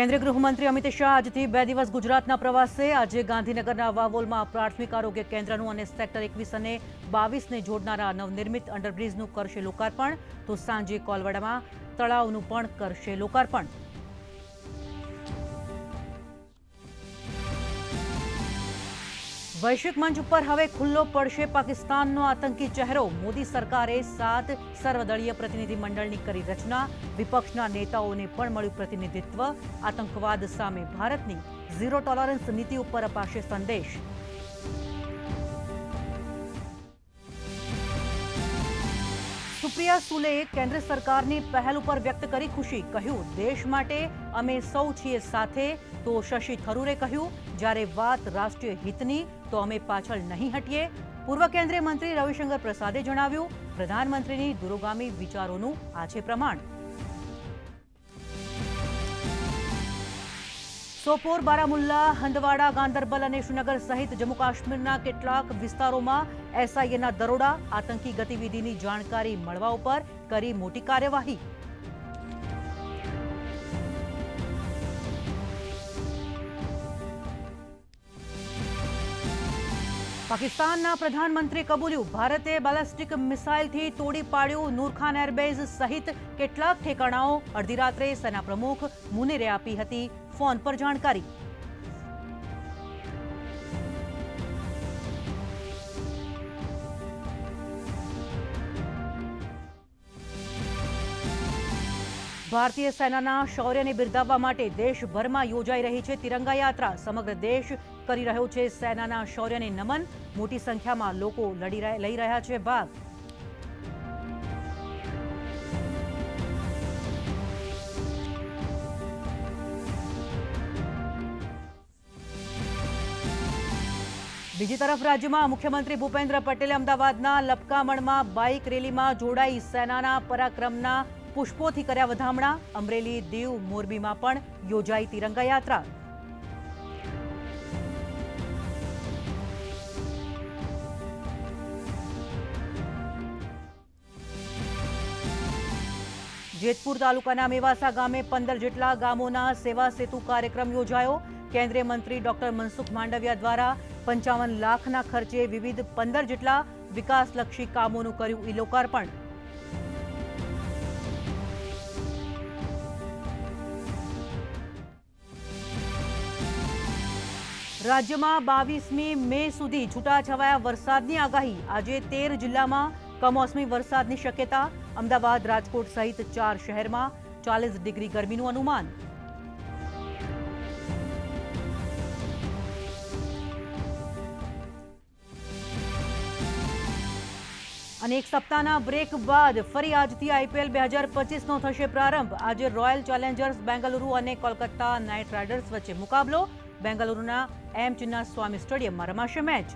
કેન્દ્રીય ગૃહમંત્રી અમિત શાહ આજથી બે દિવસ ગુજરાતના પ્રવાસે. આજે ગાંધીનગરના વાવોલમાં પ્રાથમિક આરોગ્ય કેન્દ્રનું અને સેક્ટર એકવીસ અને બાવીસને જોડનારા નવનિર્મિત અંડરબ્રિજનું કરશે લોકાર્પણ. તો સાંજે કોલવાડામાં તળાવનું પણ કરશે લોકાર્પણ. વૈશ્વિક મંચ ઉપર હવે ખુલ્લો પડશે પાકિસ્તાનનો આતંકી ચહેરો. મોદી સરકારે સાત સર્વદળીય પ્રતિનિધિ મંડળની કરી રચના. વિપક્ષના નેતાઓને પણ મળ્યું પ્રતિનિધિત્વ. આતંકવાદ સામે ભારતની ઝીરો ટોલરન્સ નીતિ ઉપર અપાશે સંદેશ. સુપ્રિયા સુલેએ કેન્દ્ર સરકારની પહેલ ઉપર વ્યક્ત કરી ખુશી. કહ્યું, દેશ માટે અમે સૌ છીએ સાથે. તો શશી થરૂરે કહ્યું, જ્યારે વાત રાષ્ટ્રીય હિતની, તો અમે પાછળ નહીં હટીએ. પૂર્વ કેન્દ્રીય મંત્રી રવિશંકર પ્રસાદે જણાવ્યું, પ્રધાનમંત્રીની દૂરોગામી વિચારોનું આ છે પ્રમાણ. સોપોર, બારામુલ્લા, હંદવાડા, ગાંદરબલ અને શ્રીનગર સહિત જમ્મુ કાશ્મીરના કેટલાક વિસ્તારોમાં એસઆઈએના દરોડા, આતંકી ગતિવિધિની જાણકારી મળવા ઉપર કરી મોટી કાર્યવાહી. પાકિસ્તાનના પ્રધાનમંત્રી કબૂલ્યું. ભારતે બેલેસ્ટિક મિસાઇલથી તોડી પાડ્યું નૂરખાન એરબેઝ સહિત કેટલાક ઠેકાણાઓ. અડધી રાત્રે સેના પ્રમુખ મુનેરે આપી હતી ફોન પર જાણકારી. ભારતીય સેનાના શૌર્યને બિરદાવવા માટે દેશભરમાં યોજાઈ રહી છે તિરંગા યાત્રા. સમગ્ર દેશ કરી રહ્યો છે સેનાના શૌર્યને નમન. મોટી સંખ્યામાં લોકો લડી લઈ રહ્યા છે ભાગ. બીજી તરફ રાજ્યમાં મુખ્યમંત્રી ભૂપેન્દ્ર પટેલે અમદાવાદના લપકામણમાં બાઇક રેલીમાં જોડાઈ સેનાના પરાક્રમના પુષ્પોથી કર્યા વધામણા, અમરેલી દીવ મોરબીમાં પણ યોજાઈ તિરંગા યાત્રા. જેતપુર તાલુકાના મેવાસા ગામે પંદર જેટલા ગામોના સેવા સેતુ કાર્યક્રમ યોજાયો. કેન્દ્રીય મંત્રી ડોક્ટર મનસુખ માંડવિયા દ્વારા પંચાવન લાખના ખર્ચે વિવિધ પંદર જેટલા વિકાસલક્ષી કામોનું કર્યું ઈ લોકાર્પણ રાજ્યમાં બાવીસમી મે સુધી છૂટાછવાયા વરસાદની આગાહી. આજે તેર જિલ્લામાં કમોસમી વરસાદની શક્યતા. અમદાવાદ, રાજકોટ સહિત ચાર શહેરમાં ચાલીસ ડિગ્રી ગરમીનું અનુમાન. અને એક સપ્તાહના બ્રેક બાદ ફરી આજથી આઈપીએલ બે હજાર પચીસનો થશે પ્રારંભ. આજે રોયલ ચેલેન્જર્સ બેંગલુરુ અને કોલકાતા નાઇટ રાઇડર્સ વચ્ચે મુકાબલો. બેંગલુરુના એમ ચિન્ના સ્વામી સ્ટેડિયમમાં રમાશે મેચ.